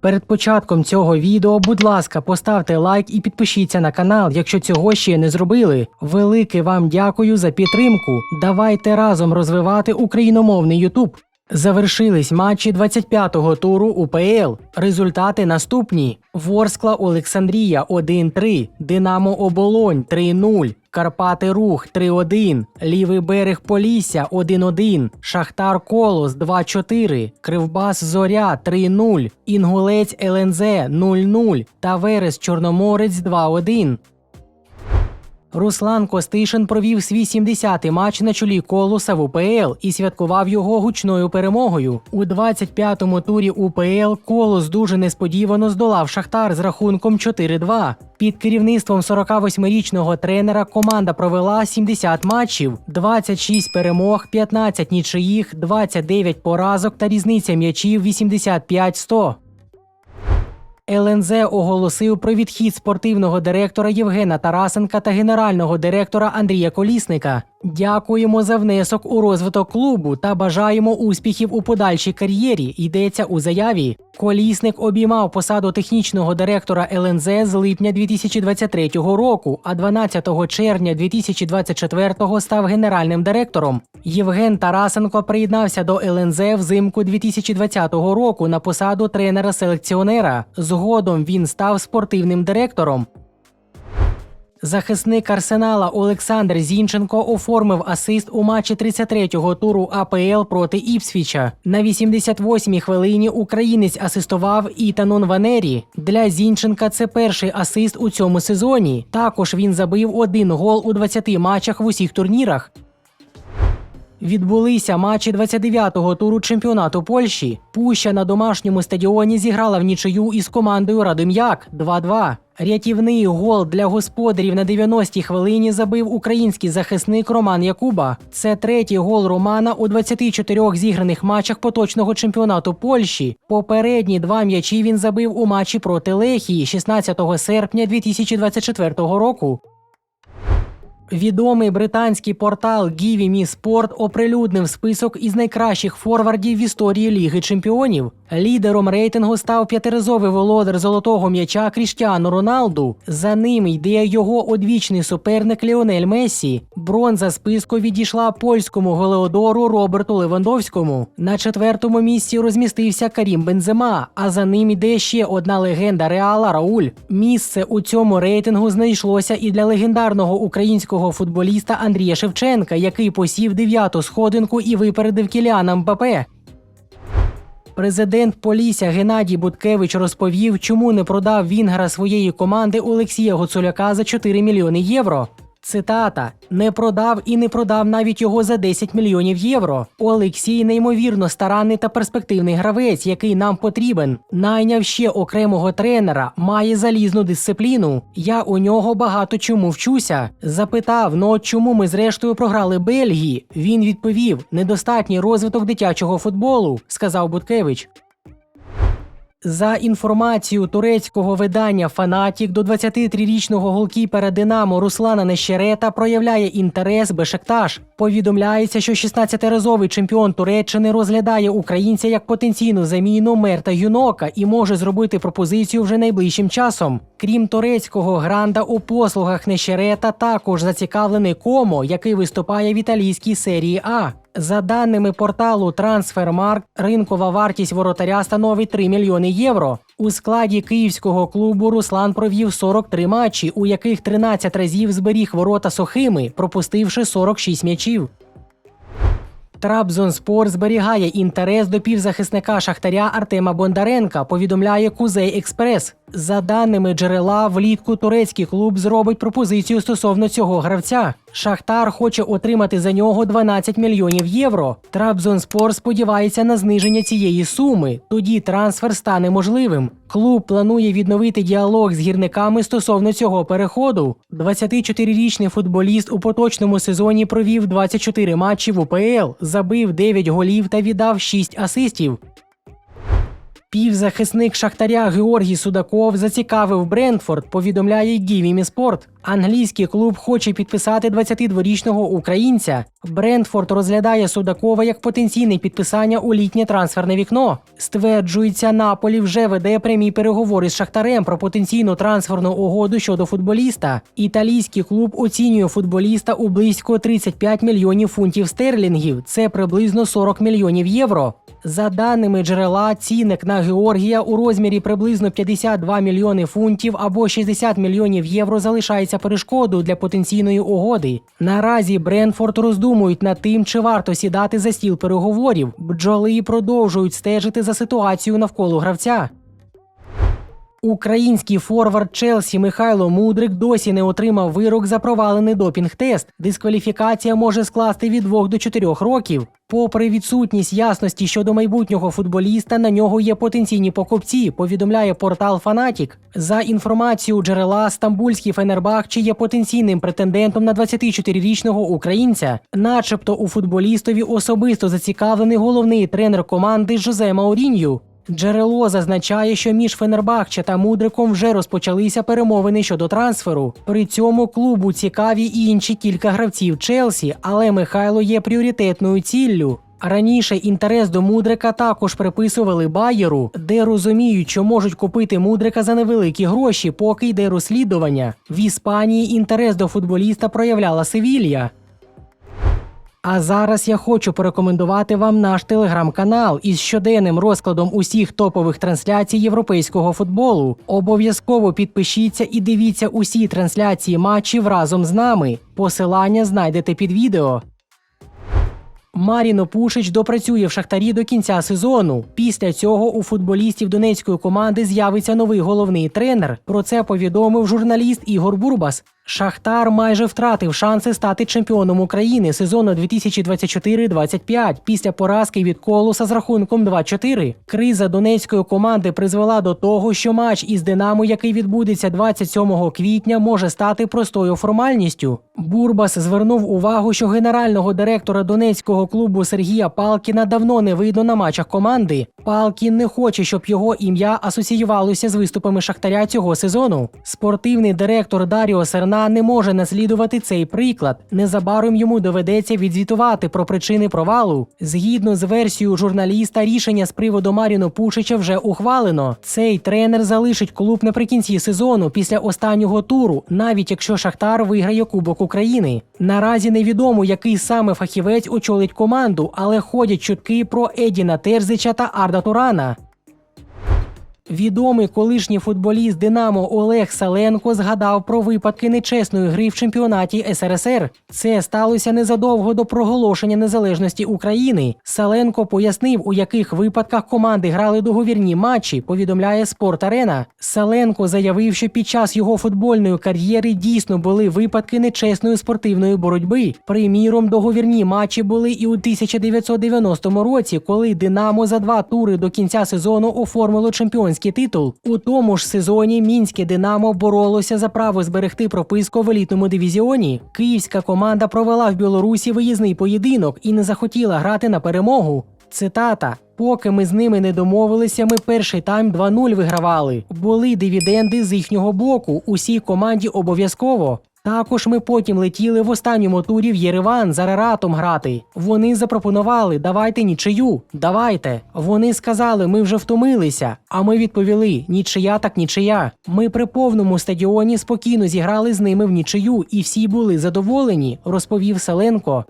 Перед початком цього відео, будь ласка, поставте лайк і підпишіться на канал, якщо цього ще не зробили. Велике вам дякую за підтримку. Давайте разом розвивати україномовний Ютуб. Завершились матчі 25-го туру УПЛ. Результати наступні: Ворскла Олександрія 1-3, Динамо Оболонь 3-0, Карпати Рух 3-1, Лівий берег Полісся 1-1, Шахтар Колос 2-4, Кривбас Зоря 3-0, Інгулець ЛНЗ 0-0 та Верес Чорноморець 2-1. Руслан Костишин провів свій 70-й матч на чолі колоса в УПЛ і святкував його гучною перемогою. У 25-му турі УПЛ колос дуже несподівано здолав Шахтар з рахунком 4-2. Під керівництвом 48-річного тренера команда провела 70 матчів, 26 перемог, 15 нічиїх, 29 поразок та різниця м'ячів 85-100. ЛНЗ оголосив про відхід спортивного директора Євгена Тарасенка та генерального директора Андрія Колісника. Дякуємо за внесок у розвиток клубу та бажаємо успіхів у подальшій кар'єрі. Йдеться у заяві. Колісник обіймав посаду технічного директора ЛНЗ з липня 2023 року, а 12 червня 2024 став генеральним директором. Євген Тарасенко приєднався до ЛНЗ взимку 2020 року на посаду тренера-селекціонера. Згодом він став спортивним директором. Захисник Арсенала Олександр Зінченко оформив асист у матчі 33-го туру АПЛ проти Іпсвіча. На 88-й хвилині українець асистував Ітанон Ванері. Для Зінченка це перший асист у цьому сезоні. Також він забив один гол у 20 матчах в усіх турнірах. Відбулися матчі 29-го туру чемпіонату Польщі. Пуща на домашньому стадіоні зіграла в нічию із командою Радом'як 2-2. Рятівний гол для господарів на 90-й хвилині забив український захисник Роман Якуба. Це третій гол Романа у 24 зіграних матчах поточного чемпіонату Польщі. Попередні два м'ячі він забив у матчі проти Лехії 16 серпня 2024 року. Відомий британський портал Give Me Sport оприлюднив список із найкращих форвардів в історії Ліги Чемпіонів. Лідером рейтингу став п'ятиразовий володар золотого м'яча Кріштіану Роналду. За ним йде його одвічний суперник Ліонель Мессі. Бронза списку відійшла польському голеодору Роберту Левандовському. На четвертому місці розмістився Карім Бензема, а за ним йде ще одна легенда Реала Рауль. Місце у цьому рейтингу знайшлося і для легендарного українського футболіста Андрія Шевченка, який посів дев'яту сходинку і випередив Кіліана Мбапе. Президент Полісся Геннадій Буткевич розповів, чому не продав Вінгра своєї команди Олексія Гуцуляка за 4 мільйони євро. Цитата: не продав і не продав навіть його за 10 мільйонів євро. Олексій неймовірно старанний та перспективний гравець, який нам потрібен. Найняв ще окремого тренера, має залізну дисципліну. Я у нього багато чому вчуся. Запитав: ну от чому ми зрештою програли Бельгії? Він відповів: недостатній розвиток дитячого футболу, сказав Буткевич. За інформацією турецького видання Фанатік до 23-річного голкіпера Динамо Руслана Нещерета проявляє інтерес Бешекташ. Повідомляється, що 16-разовий чемпіон Туреччини розглядає українця як потенційну заміну Мерта Юнока і може зробити пропозицію вже найближчим часом. Крім турецького гранда у послугах Нещерета також зацікавлений Комо, який виступає в італійській серії А. За даними порталу Трансфермарк, ринкова вартість воротаря становить 3 мільйони євро. У складі київського клубу Руслан провів 43 матчі, у яких 13 разів зберіг ворота сухими, пропустивши 46 м'ячів. Трабзонспор зберігає інтерес до півзахисника Шахтаря Артема Бондаренка, повідомляє Кузей Експрес. За даними джерела, влітку турецький клуб зробить пропозицію стосовно цього гравця. Шахтар хоче отримати за нього 12 мільйонів євро. Трабзонспор сподівається на зниження цієї суми. Тоді трансфер стане можливим. Клуб планує відновити діалог з гірниками стосовно цього переходу. 24-річний футболіст у поточному сезоні провів 24 матчі в УПЛ, забив 9 голів та віддав 6 асистів. Півзахисник Шахтаря Георгій Судаков зацікавив Брентфорд, повідомляє Гівімі Спорт. Англійський клуб хоче підписати 22-річного українця. Брентфорд розглядає Судакова як потенційне підписання у літнє трансферне вікно. Стверджується, Наполі вже веде прямі переговори з Шахтарем про потенційну трансферну угоду щодо футболіста. Італійський клуб оцінює футболіста у близько 35 мільйонів фунтів стерлінгів. Це приблизно 40 мільйонів євро. За даними джерела, цінник на Георгія у розмірі приблизно 52 мільйони фунтів або 60 мільйонів євро залишається перешкодою для потенційної угоди. Наразі Бренфорд роздумують над тим, чи варто сідати за стіл переговорів. Бджоли продовжують стежити за ситуацією навколо гравця. Український форвард Челсі Михайло Мудрик досі не отримав вирок за провалений допінг-тест. Дискваліфікація може скласти від 2 до 4 років. Попри відсутність ясності щодо майбутнього футболіста, на нього є потенційні покупці. Повідомляє портал Фанатік. За інформацією джерела, стамбульський Фенербахче є потенційним претендентом на 24-річного українця. Начебто у футболістові особисто зацікавлений головний тренер команди Жозе Маурінью. Джерело зазначає, що між Фенербахче та Мудриком вже розпочалися перемовини щодо трансферу. При цьому клубу цікаві і інші кілька гравців Челсі, але Михайло є пріоритетною ціллю. Раніше інтерес до Мудрика також приписували Байеру, де розуміють, що можуть купити Мудрика за невеликі гроші, поки йде розслідування. В Іспанії інтерес до футболіста проявляла Севілья. А зараз я хочу порекомендувати вам наш телеграм-канал із щоденним розкладом усіх топових трансляцій європейського футболу. Обов'язково підпишіться і дивіться усі трансляції матчів разом з нами. Посилання знайдете під відео. Маріно Пушич допрацює в Шахтарі до кінця сезону. Після цього у футболістів донецької команди з'явиться новий головний тренер. Про це повідомив журналіст Ігор Бурбас. Шахтар майже втратив шанси стати чемпіоном України сезону 2024-25 після поразки від колоса з рахунком 2-4. Криза донецької команди призвела до того, що матч із Динамо, який відбудеться 27 квітня, може стати простою формальністю. Бурбас звернув увагу, що генерального директора донецького клубу Сергія Палкіна давно не видно на матчах команди. Палкін не хоче, щоб його ім'я асоціювалося з виступами Шахтаря цього сезону. Спортивний директор Даріо Серна не може наслідувати цей приклад. Незабаром йому доведеться відзвітувати про причини провалу. Згідно з версією журналіста, рішення з приводу Маріно Пушича вже ухвалено. Цей тренер залишить клуб наприкінці сезону після останнього туру, навіть якщо Шахтар виграє Кубок України. Наразі невідомо, який саме фахівець очолить команду, але ходять чутки про Едіна Терзича та Арда Турана. Відомий колишній футболіст Динамо Олег Саленко згадав про випадки нечесної гри в чемпіонаті СРСР. Це сталося незадовго до проголошення незалежності України. Саленко пояснив, у яких випадках команди грали договірні матчі. Повідомляє Спорт Арена. Саленко заявив, що під час його футбольної кар'єри дійсно були випадки нечесної спортивної боротьби. Приміром, договірні матчі були і у 1990 році, коли Динамо за два тури до кінця сезону оформило чемпіонський титул. У тому ж сезоні мінське Динамо боролося за право зберегти прописку в елітному дивізіоні. Київська команда провела в Білорусі виїзний поєдинок і не захотіла грати на перемогу. Цитата. Поки ми з ними не домовилися, ми перший тайм 2-0 вигравали. Були дивіденди з їхнього боку. Усій команді обов'язково. Також ми потім летіли в останньому турі в Єреван за рератом грати. Вони запропонували давайте нічию, давайте. Вони сказали, ми вже втомилися. А ми відповіли: нічия так нічия. Ми при повному стадіоні спокійно зіграли з ними в нічию, і всі були задоволені, розповів Селенко.